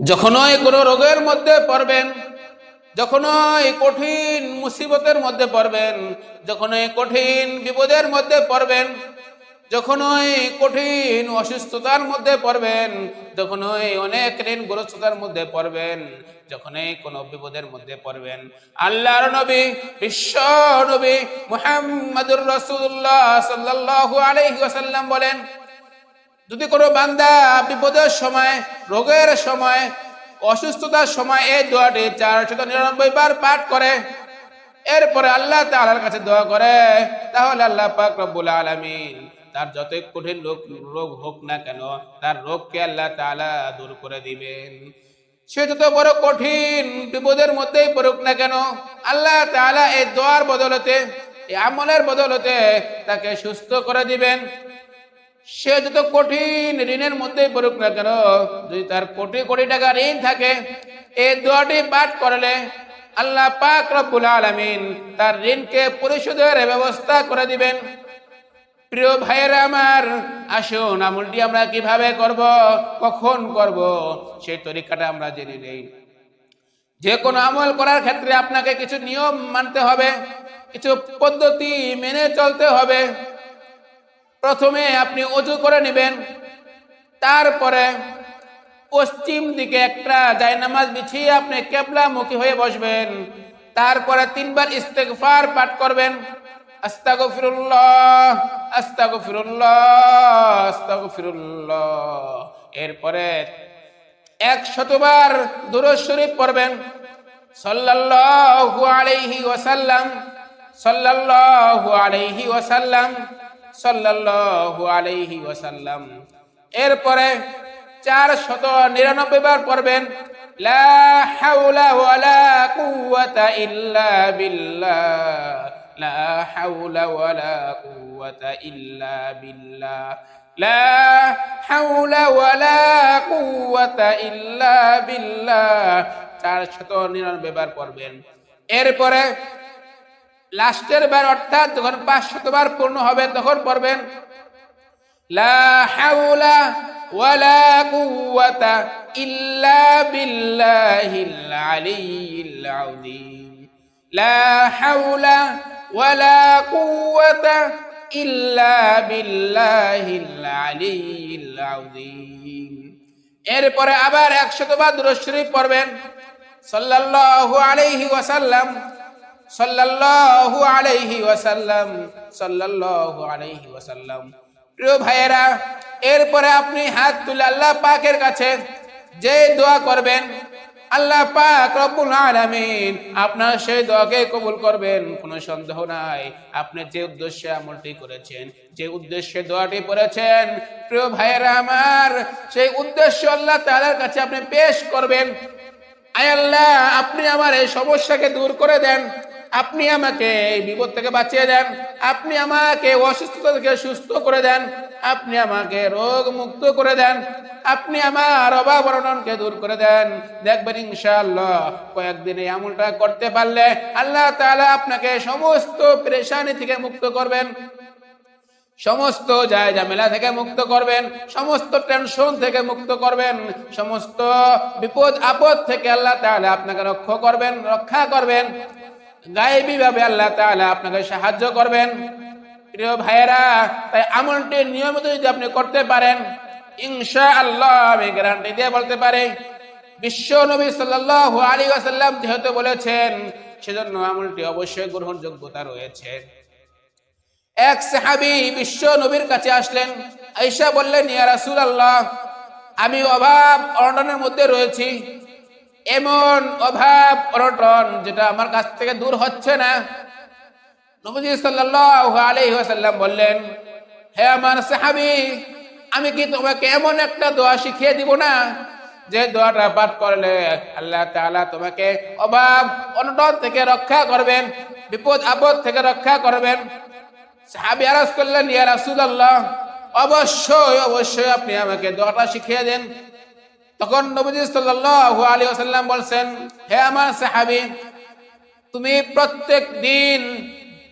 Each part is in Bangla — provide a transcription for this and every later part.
যখনই কোনো রোগের মধ্যে পড়বেন, যখনই কঠিন মুসিবতের মধ্যে পড়বেন, যখনই কঠিন বিপদের মধ্যে পড়বেন, যখনই কঠিন অসুস্থতার মধ্যে পড়বেন, যখনই অনেক ঋণ ঋণগ্রস্ততার মধ্যে পড়বেন, যখনই কোনো বিপদের মধ্যে পড়বেন। আল্লাহর নবী, বিশ্ব নবী মুহাম্মাদুর রাসূলুল্লাহ সাল্লাল্লাহু আলাইহি ওয়াসাল্লাম বলেন যদি কোনো বান্দা বিপদের সময়, রোগের সময়, অসুস্থতার সময় এই দোয়াটি চারশত নিরানব্বই বার পাঠ করে, এরপরে আল্লাহ তাআলার কাছে দোয়া করে, তাহলে আল্লাহ পাক রব্বুল আলামিন তার যতই কঠিন রোগ রোগ হোক না কেন, তার রোগকে আল্লাহ তাআলা দূর করে দিবেন। সে যত বড় কঠিন বিপদের মধ্যেই পড়ুক না কেন, আল্লাহ তাআলা এই দোয়ার বদলতে, এই আমলের বদলতে তাকে সুস্থ করে দিবেন। সে যত কঠিন ঋণের মধ্যে পড়ুক না কেন, যদি তার কোটি কোটি টাকা ঋণ থাকে এই দোয়াটি পাঠ করলে আল্লাহ পাক রব্বুল আলামিন তার ঋণকে পরিশোধের ব্যবস্থা করে দিবেন। প্রিয় ভাইয়েরা আমার, আসুন আমলটি আমরা কীভাবে করব, কখন করব, সেই তরিকাটা আমরা জেনে নেই। যে কোনো আমল করার ক্ষেত্রে আপনাকে কিছু নিয়ম মানতে হবে, কিছু পদ্ধতি মেনে চলতে হবে। প্রথমে আপনি অজু করে নেবেন। তারপরে পশ্চিম দিকে একটা জায়নামাজ বিছিয়ে আপনি কেবলামুখী হয়ে বসবেন। তারপরে তিনবার ইস্তেগফার পাঠ করবেন। আস্তাগফিরুল্লাহ আস্তাগফিরুল্লাহ আস্তাগফিরুল্লাহ। এরপরে এক শতবার শরীফ পড়বেন। সাল্লাল্লাহু আলাইহি ওয়াসাল্লাম, সাল্লাল্লাহু আলাইহি ওয়াসাল্লাম। সাল্লাল্লাহু আলাইহি ওয়াসাল্লাম। এরপরে চার শত নিরানব্বই বার পড়বেন, লা হাওলা ওয়ালা কুওয়াতা ইল্লা বিল্লাহ। লা হাওলা ওয়ালা কুওয়াতা ইল্লা বিল্লাহ। লা হাওলা ওয়ালা কুওয়াতা ইল্লা বিল্লাহ। চার শত নিরানব্বই বার পড়বেন। এরপরে লাস্টের বার অর্থাৎ যখন পাঁচ শতবার পূর্ণ হবে, তখন পড়বেন, লা হাওলা লা এরপরে আবার একশতবার দুরূদ শরীফ পড়বেন, সাল্লাল্লাহু আলাইহি ওয়াসাল্লাম। সাল্লাল্লাহু আলাইহি ওয়াসাল্লাম, সাল্লাল্লাহু আলাইহি ওয়াসাল্লাম। প্রিয় ভাইয়েরা, এরপরে আপনি হাত তুলে আল্লাহ পাকের কাছে যে দোয়া করবেন, আল্লাহ পাক রব্বুল আলামিন আপনার সেই দোয়াকে কবুল করবেন, কোনো সন্দেহ নাই। আপনি যে উদ্দেশ্যে আমলটি করেছেন, যে উদ্দেশ্যে দোয়াটি পড়েছেন, প্রিয় ভাইয়েরা আমার, সেই উদ্দেশ্য আল্লাহ তাআলার কাছে আপনি পেশ করবেন। আয় আল্লাহ, আপনি আমার এই সমস্যাকে দূর করে দেন। আপনি আমাকে এই বিপদ থেকে বাঁচিয়ে দেন। আপনি আমাকে অসুস্থতা থেকে সুস্থ করে দেন। আপনি আমাকে রোগ মুক্ত করে দেন। আপনি আমার অভাব অনটনকে দূর করে দেন। দেখবেন ইনশাআল্লাহ কয়েকদিন এই আমলটা করতে পারলে আল্লাহ তাআলা আপনাকে সমস্ত পেরেশানি থেকে মুক্ত করবেন। সমস্ত যায় ঝামেলা থেকে মুক্ত করবেন। সমস্ত টেনশন থেকে মুক্ত করবেন। সমস্ত বিপদ আপদ থেকে আল্লাহ তাহলে আপনাকে রক্ষা করবেন রক্ষা করবেন। গায়েবী ভাবে আল্লাহ তাআলা আপনাকে সাহায্য করবেন। প্রিয় ভাইয়েরা, তাই আমলটি নিয়মিত যদি আপনি করতে পারেন ইনশা আল্লাহ আমি গ্যারান্টি দিয়ে বলতে পারি, বিশ্ব নবী সাল্লাল্লাহু আলাইহি যেহেতু বলেছেন, সেজন্য আমলটি অবশ্যই গ্রহণযোগ্যতা রয়েছে। এক সাহাবী বিশ্ব নবীর কাছে আসলেন, আয়েশা বললেন, ইয়া রাসূলুল্লাহ, আমি অভাব অনটনের মধ্যে রয়েছি। এমন অভাব অনটন যেটা আমার কাছ থেকে দূর হচ্ছে না। নবীজি ওয়াসাল্লাম বললেন, হে আমার সাহাবি, আমি কি তোমাকে এমন একটা দোয়া শিখিয়ে দিব না? যে দোয়াটা পাঠ করলে আল্লাহ তাআলা তোমাকে অভাব অনটন থেকে রক্ষা করবেন, বিপদ আপদ থেকে রক্ষা করবেন। সাহাবি আরজ করলেন, ইয়া রাসূলুল্লাহ, অবশ্যই অবশ্যই আপনি আমাকে দোয়াটা শিখিয়ে দেন। তখন নবীজি সাল্লাল্লাহু আলাইহি বলছেন, হে আমার সাহাবী, তুমি প্রত্যেক দিন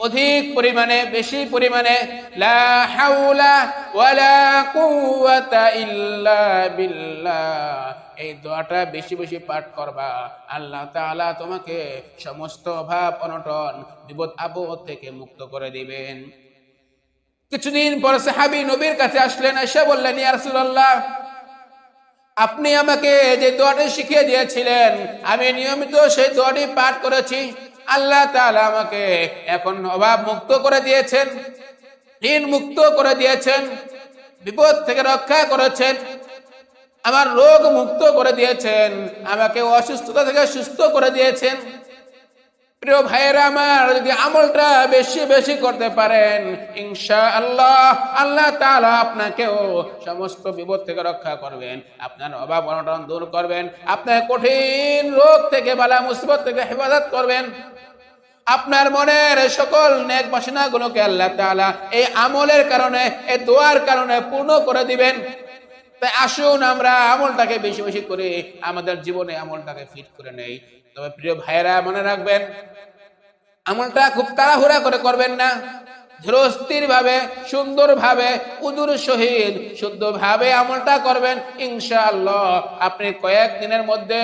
অধিক পরিমাণে, বেশি পরিমাণে এই দোয়াটা বেশি বেশি পাঠ করবা। আল্লাহ তাআলা তোমাকে সমস্ত অভাব অনটন, বিপদ আপদ থেকে মুক্ত করে দিবেন। কিছুদিন পর সাহাবী নবীর কাছে আসলেন, এসে বললেন, ইয়া রাসূলুল্লাহ আপনি আমাকে যে দোয়াটি শিখিয়ে দিয়েছিলেন, আমি নিয়মিত সেই দোয়াটি পাঠ করেছি। আল্লাহ তাআলা আমাকে এখন অভাব মুক্ত করে দিয়েছেন ঋণ মুক্ত করে দিয়েছেন, বিপদ থেকে রক্ষা করেছেন, আমার রোগ মুক্ত করে দিয়েছেন, আমাকে অসুস্থতা থেকে সুস্থ করে দিয়েছেন। প্রিয় ভাইয়েরা আমার, যদি আমলটা বেশি বেশি করতে পারেন ইনশা আল্লাহ আল্লাহ তাআলা আপনাকেও সমস্ত বিপদ থেকে রক্ষা করবেন, আপনার অভাব অনটন দূর করবেন, আপনার কঠিন রোগ থেকে, বালা মুসিবত থেকে হেফাজত করবেন। আপনার মনের সকল নেক বাসনাগুলোকে আল্লাহ তাআলা এই আমলের কারণে, এই দোয়ার কারণে পূর্ণ করে দিবেন। তাই আসুন আমরা আমলটাকে বেশি বেশি করে আমাদের জীবনে আমলটাকে ফিট করে নেই। তবে প্রিয় ভাইয়েরা, মনে রাখবেন, আমলটা খুব তাড়াহুড়া করে করবেন না। ধীরস্থির ভাবে সুন্দর ভাবে উদুর সহিত শুদ্ধ ভাবে আমলটা করবেন। ইনশাআল্লাহ আপনি কয়েক দিনের মধ্যে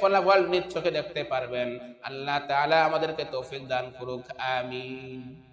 ফলাফল চোখে দেখতে পারবেন। আল্লাহ তাআলা আমাদেরকে তৌফিক দান করুক, আমিন।